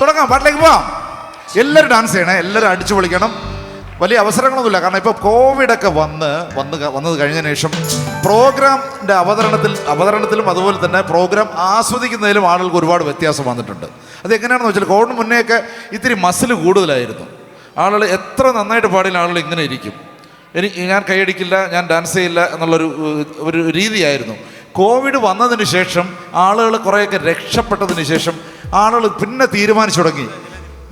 തുടങ്ങാം പാട്ടിലേക്ക് പോവാം. എല്ലാവരും ഡാൻസ് ചെയ്യണേ എല്ലാവരും അടിച്ചു പൊളിക്കണം. വലിയ അവസരങ്ങളൊന്നുമില്ല കാരണം ഇപ്പോൾ കോവിഡൊക്കെ വന്ന് വന്ന് വന്നത് കഴിഞ്ഞതിന് ശേഷം പ്രോഗ്രാമിന്റെ അവതരണത്തിൽ അവതരണത്തിലും അതുപോലെ തന്നെ പ്രോഗ്രാം ആസ്വദിക്കുന്നതിലും ആളുകൾക്ക് ഒരുപാട് വ്യത്യാസം വന്നിട്ടുണ്ട്. അത് എങ്ങനെയാണെന്ന് വെച്ചാൽ കോവിഡ് മുന്നേയൊക്കെ ഇത്തിരി മസിൽ കൂടുതലായിരുന്നു. ആളുകൾ എത്ര നന്നായിട്ട് പാടിയ ആളുകൾ ഇങ്ങനെ ഇരിക്കും. എനിക്ക് ഞാൻ കൈയടിക്കില്ല ഞാൻ ഡാൻസ് ചെയ്യില്ല എന്നുള്ളൊരു ഒരു രീതിയായിരുന്നു. കോവിഡ് വന്നതിന് ശേഷം ആളുകൾ കുറേയൊക്കെ രക്ഷപ്പെട്ടതിന് ശേഷം ആളുകൾ പിന്നെ തീരുമാനിച്ചു തുടങ്ങി.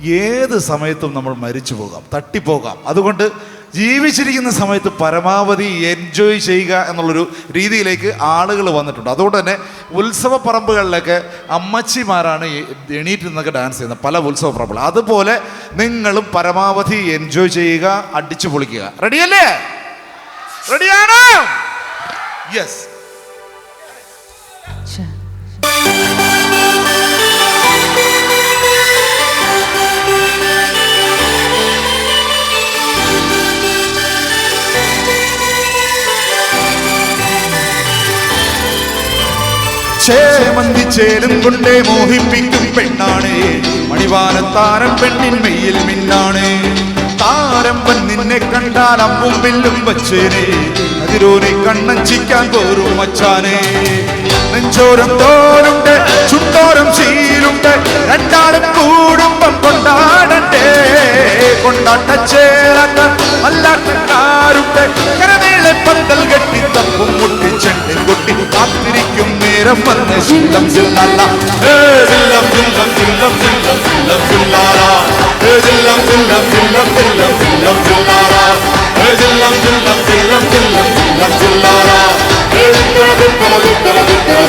ഏത് സമയത്തും നമ്മൾ മരിച്ചു പോകാം തട്ടിപ്പോകാം. അതുകൊണ്ട് ജീവിച്ചിരിക്കുന്ന സമയത്ത് പരമാവധി എൻജോയ് ചെയ്യുക എന്നുള്ളൊരു രീതിയിലേക്ക് ആളുകൾ വന്നിട്ടുണ്ട്. അതുകൊണ്ട് തന്നെ ഉത്സവ പറമ്പുകളിലൊക്കെ അമ്മച്ചിമാരാണ് എണീറ്റ് നിന്നൊക്കെ ഡാൻസ് ചെയ്യുന്നത് പല ഉത്സവ പറമ്പുകൾ അതുപോലെ നിങ്ങളും പരമാവധി എൻജോയ് ചെയ്യുക അടിച്ചു പൊളിക്കുക. റെഡിയല്ലേ റെഡിയാണോ യെസ് ചേമന്തി ചേലും കൊണ്ടേ മോഹിപ്പിക്കും പെണ്ണാണ്. മണിവാനത്താരം പെണ്ണിൻ മെയ്യിൽ മിന്നാണ്. താരമ്പൻ നിന്നെ കണ്ടാൽ അമ്പും വില്ലും വച്ചേനെ. അതിരോനെ കണ്ണഞ്ചിക്കാൻ പോരും മച്ചാനെ നെഞ്ചോരം തോരുണ്ട് ചുട്ടോരം ശീലുണ്ട്. രണ്ടാളും കൂടുമ്പം കൊണ്ടാടണ്ടേ കൊണ്ടാട്ട ചേരണ്ട അല്ലാട്ടക്കാരുണ്ട് കരനീളെ പന്തൽ കെട്ടി തപ്പും മുട്ടി ചെണ്ടിൽ കൊട്ടി. കാത്തിരിക്കും നേരം വന്ന് ശില്ലം ചില്ലല്ല ഏ ചില്ലം ചില്ലം ചില്ലം ചില്ലം ചില്ലം ചില്ലാറ ഏ ചില്ലം ചില്ലം ചില്ലം ചില്ലം ചില്ലം ചില്ലാറ ഏ ചില്ലം ചില്ലം ചില്ലം ചില്ലം ചില്ലം ചില്ലാറ ഏ ചില്ലം ചില്ലം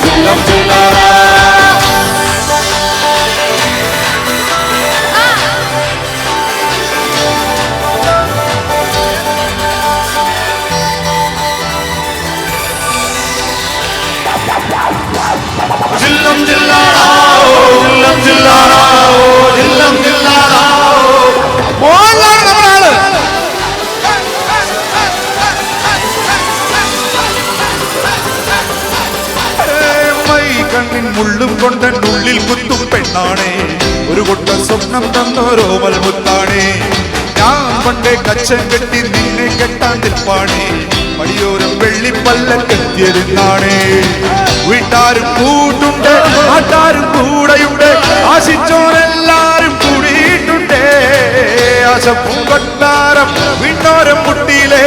ചില്ലം ചില്ലം മുള്ളും കൊണ്ടൻ ഉള്ളിൽ കുത്തും പെണ്ണാണേ. ഒരു കൊട്ട സ്വപ്നം തന്നോരോമൽ മുത്താണേ. ഞാൻ പണ്ടേ കച്ചൻ കെട്ടി നിന്നെ കെട്ടാൻ നിൽപ്പാണേ. മടിയോരം വെള്ളിപ്പല്ലക്കെത്തിയിരുന്നാണേ വീട്ടാരും ആശിച്ചോരെല്ലാരും കൂടിയിട്ടുണ്ടേ. ആശപ്പും കൊട്ടാരം വിണ്ണോരം മുട്ടിയിലെ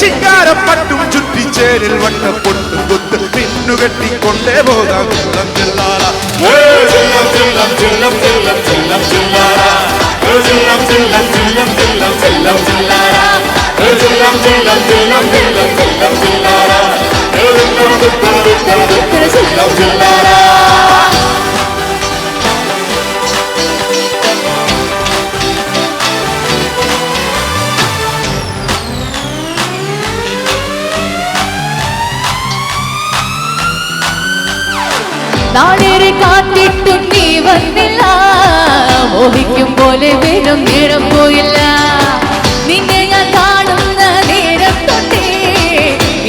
ചിങ്കാരപ്പട്ടും ചുറ്റിച്ചേരിൽ വട്ടപ്പൊട്ടും കൊത്ത് പിന്നുകെട്ടിക്കൊണ്ടേ പോകാം ചില്ലം ചില്ലാറ ഏ ചില്ലം ചില്ലം ചില്ലം ചില്ലം ചില്ലം ചില്ലാറ ഏ ചില്ലം ചില്ലം ചില്ലം ചില്ലം ചില്ലം ചില്ലാറ ഏ ചില്ലം ചില്ലം ചില്ലം ചില്ലം ചില്ലം ചില്ലാറ ഏ ചില്ലം ചില്ലം ചില്ലം നാളേറെ കാത്തിട്ടും നീ വന്നില്ല. മോഹിക്കും പോലെ വരും നേരം പോയില്ല. നിന്നെ ഞാൻ കാണുന്ന നേരം തൊട്ടേ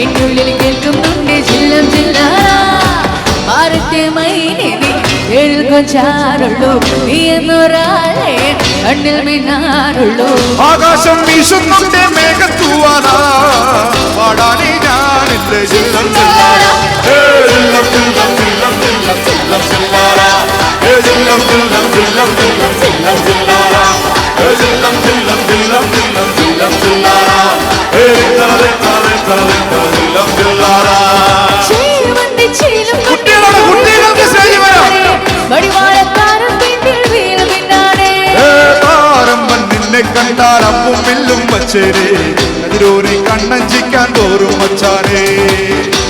എന്നുള്ളിൽ കേൾക്കുന്നുണ്ട് ചില്ലം ചില്ല. ഭാരത്തെ മൈനെ കൊഞ്ചാറുള്ളൂ നീ എന്നൊരാളെ കണ്ണിൽ മിന്നാറുള്ളൂ. ആകാശം വീശുന്നുണ്ട് മേഘത്തൂവാനാ പാടാനേ ഞാനില്ലേ ചില്ലം. കണ്ടാൽ അമ്പും വില്ലും വച്ചേരേ അതിരോനെ കണ്ണഞ്ചിക്കാൻ തോറും മച്ചാനേ.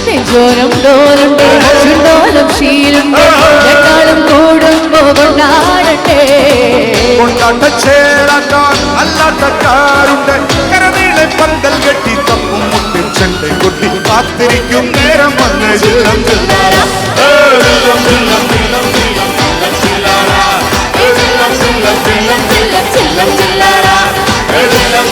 നെഞ്ചോരം ഡോലുണ്ട് ശീലം ശീലുണ്ട് രണ്ടാളും കൂടുമ്പോ കൊണ്ടാടട്ടെ കൊണ്ടാട്ട ചേരാക്കാൻ അല്ലാട്ടക്കാരുണ്ട് കരനീളെ പന്തൽ കെട്ടി തപ്പും മുട്ടിൽ ചെണ്ടை കൊട്ടി കാത്തിരിക്കും നേരം വന്ന് ജില്ലം ജില്ലാറ ഏ ജില്ലം ജില്ലം ജില്ലം ജില്ലം ജില്ലം ജില്ലാറ ഏ ജില്ലം